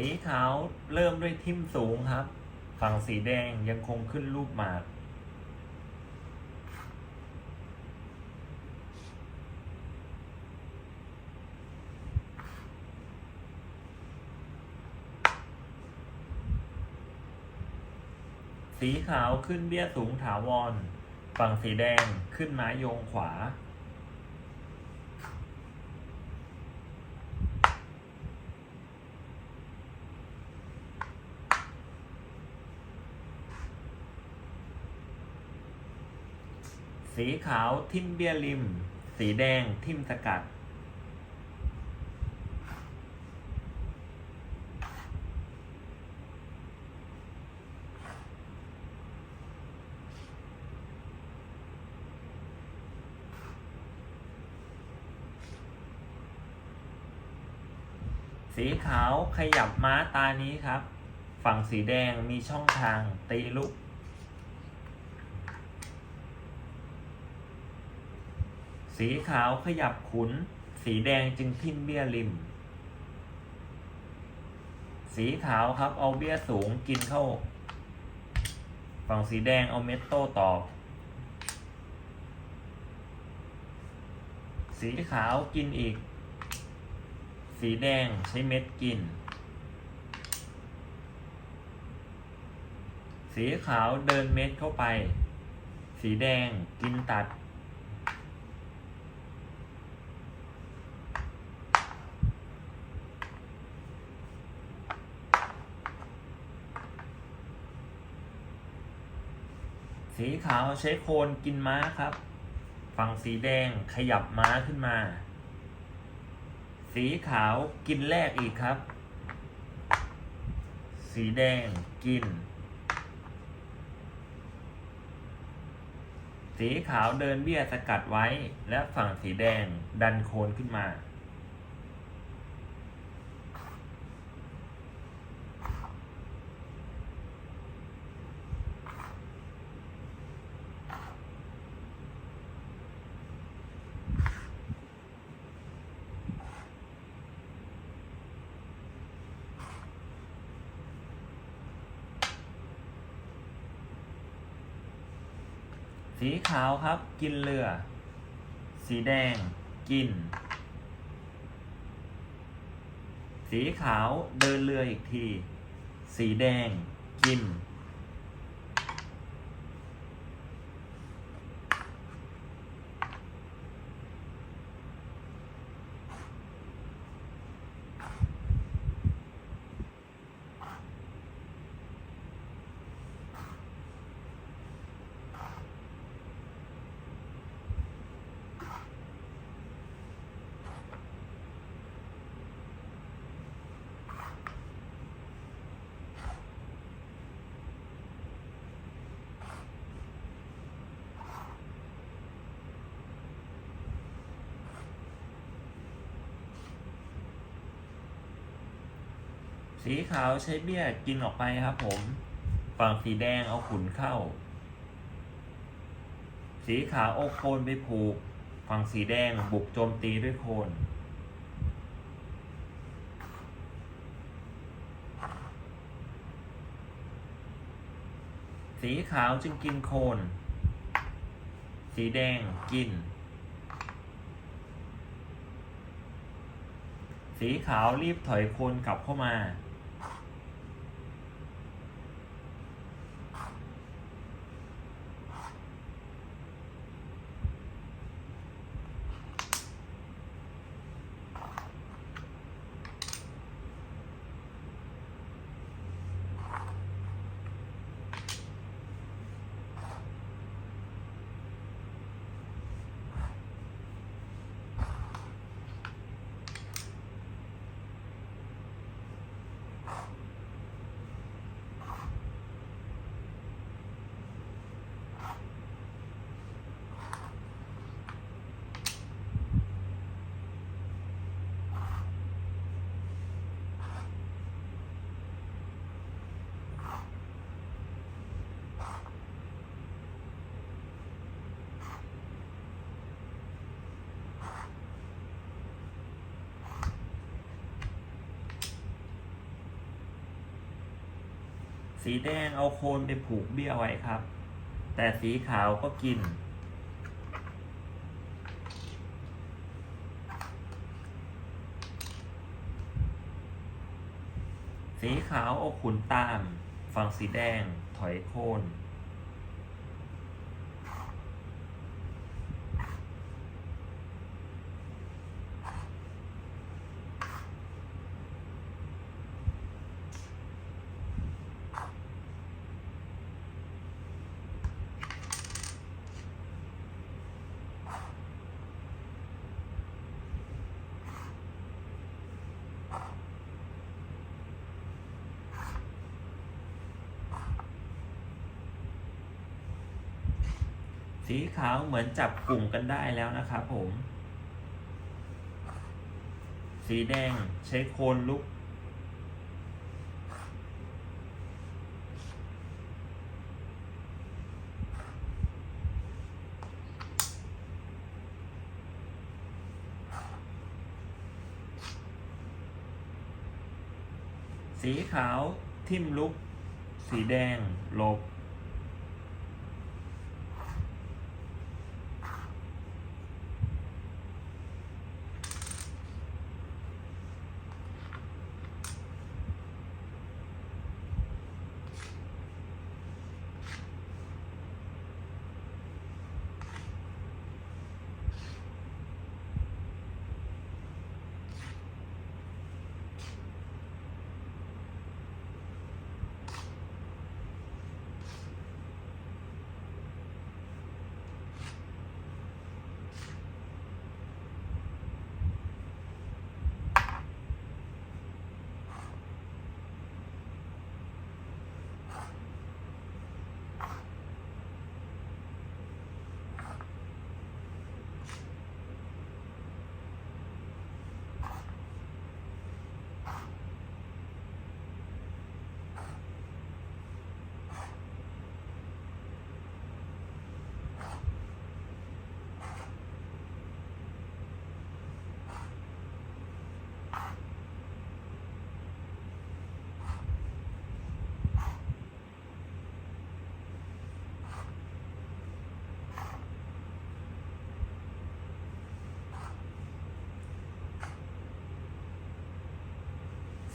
สีขาวเริ่มด้วยทิมสูงครับ ฝั่งสีแดงยังคงขึ้นรูปหมาก สีขาวขึ้นเบี้ยสูงถาวร ฝั่งสีแดงขึ้นไม้โยงขวา สีขาวทิมเบียริม สีแดงทิมสกัด สีขาวขยับม้าตานี้ครับ ฝั่งสีแดงมีช่องทางตีลุก สีขาวขยับขุน สีแดงจึงทิ่มเบี้ยริม สีขาวครับเอาเบี้ยสูงกินเข้า ฝั่งสีแดงเอาเม็ดโต้ตอบ สีขาวกินอีก สีแดงใช้เม็ดกิน สีขาวเดินเม็ดเข้าไป สีแดงกินตัด สีขาวใช้โคนกินม้าครับ ฝั่งสีแดงขยับม้าขึ้นมา สีขาวกินแรกอีกครับ สีแดงกิน สีขาวเดินเบี้ยสกัดไว้ และฝั่งสีแดงดันโคนขึ้นมา สีขาวครับ กินเรือ สีแดง กิน สีขาวเดินเรืออีกที สีแดง กิน สีขาวใช้เบี้ยกินออกไปครับผม ฝั่งสีแดงเอาขุนเข้า สีขาวเอาโคนไปผูก ฝั่งสีแดงบุกโจมตีด้วยโคนสีขาวจึงกินโคน สีแดงกิน สีขาวรีบถอยโคนกลับเข้ามา สีแดงเอาโคนไปผูกเบี้ยไว้ครับ แต่สีขาวก็กิน สีขาวเอาขุนตาม ฝั่งสีแดงถอยโคน สีขาวเหมือนจับกลุ่มกันได้แล้วนะครับผม สีแดงใช้โคนลุก สีขาวทิ่มลุก สีแดงหลบ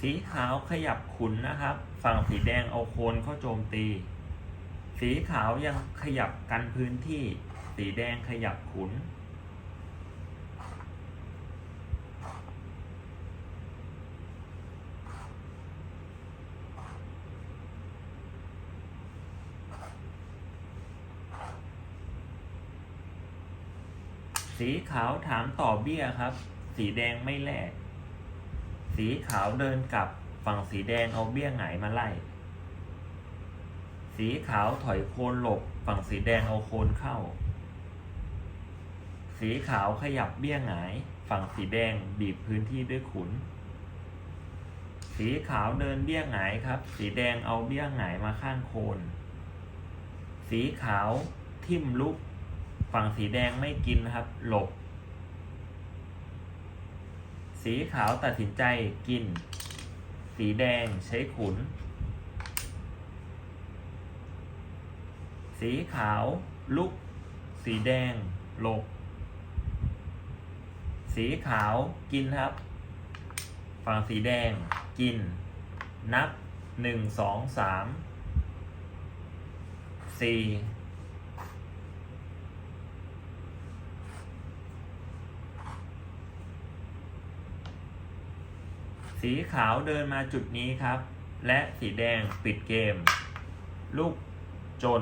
สีขาวขยับขุนนะครับ ฝั่งสีแดงเอาโคนเข้าโจมตี สีขาวยังขยับกันพื้นที่ สีแดงขยับขุน สีขาวถามต่อเบี้ยครับ สีแดงไม่แลก สีขาวเดินกลับ ฝั่งสีแดงเอาเบี้ยหงายมาไล่ สีขาวถอยโคนหลบ ฝั่งสีแดงเอาโคนเข้า สีขาวขยับเบี้ยหงายฝั่งสีแดงบีบพื้นที่ด้วยขุน สีขาวเดินเบี้ยหงายครับ สีแดงเอาเบี้ยหงายมาข้างโคน สีขาวทิ่มลุก ฝั่งสีแดงไม่กินนะครับ หลบ สีขาวตัดสินใจกิน สีแดงใช้ขุน สีขาวลุก สีแดงหลบ สีขาวกินครับ ฝั่งสีแดงกิน นับหนึ่งสองสามสี่ สีขาวเดินมาจุดนี้ครับ และสีแดงปิดเกม ลูกจน